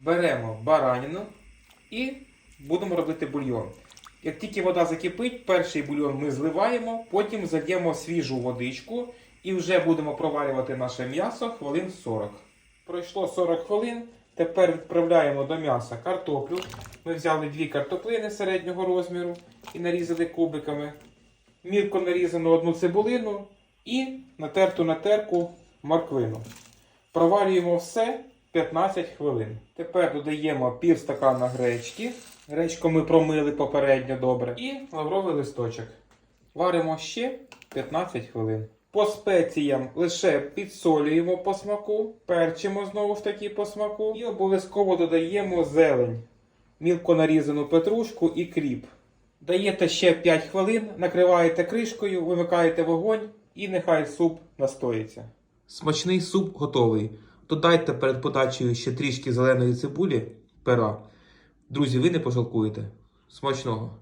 Беремо баранину і будемо робити бульйон. Як тільки вода закипить, перший бульйон ми зливаємо, потім зальємо свіжу водичку і вже будемо проварювати наше м'ясо хвилин 40. Пройшло 40 хвилин. Тепер відправляємо до м'яса картоплю. Ми взяли дві картоплини середнього розміру і нарізали кубиками. Мілко нарізану одну цибулину і натерту на терку морквину. Проварюємо все 15 хвилин. Тепер додаємо пів стакана гречки. Гречку ми промили попередньо добре. І лавровий листочок. Варимо ще 15 хвилин. По спеціям лише підсолюємо по смаку, перчимо знову ж таки по смаку і обов'язково додаємо зелень, мілко нарізану петрушку і кріп. Даєте ще 5 хвилин, накриваєте кришкою, вимикаєте вогонь і нехай суп настоїться. Смачний суп готовий. Додайте перед подачею ще трішки зеленої цибулі, пера. Друзі, ви не пожалкуєте. Смачного!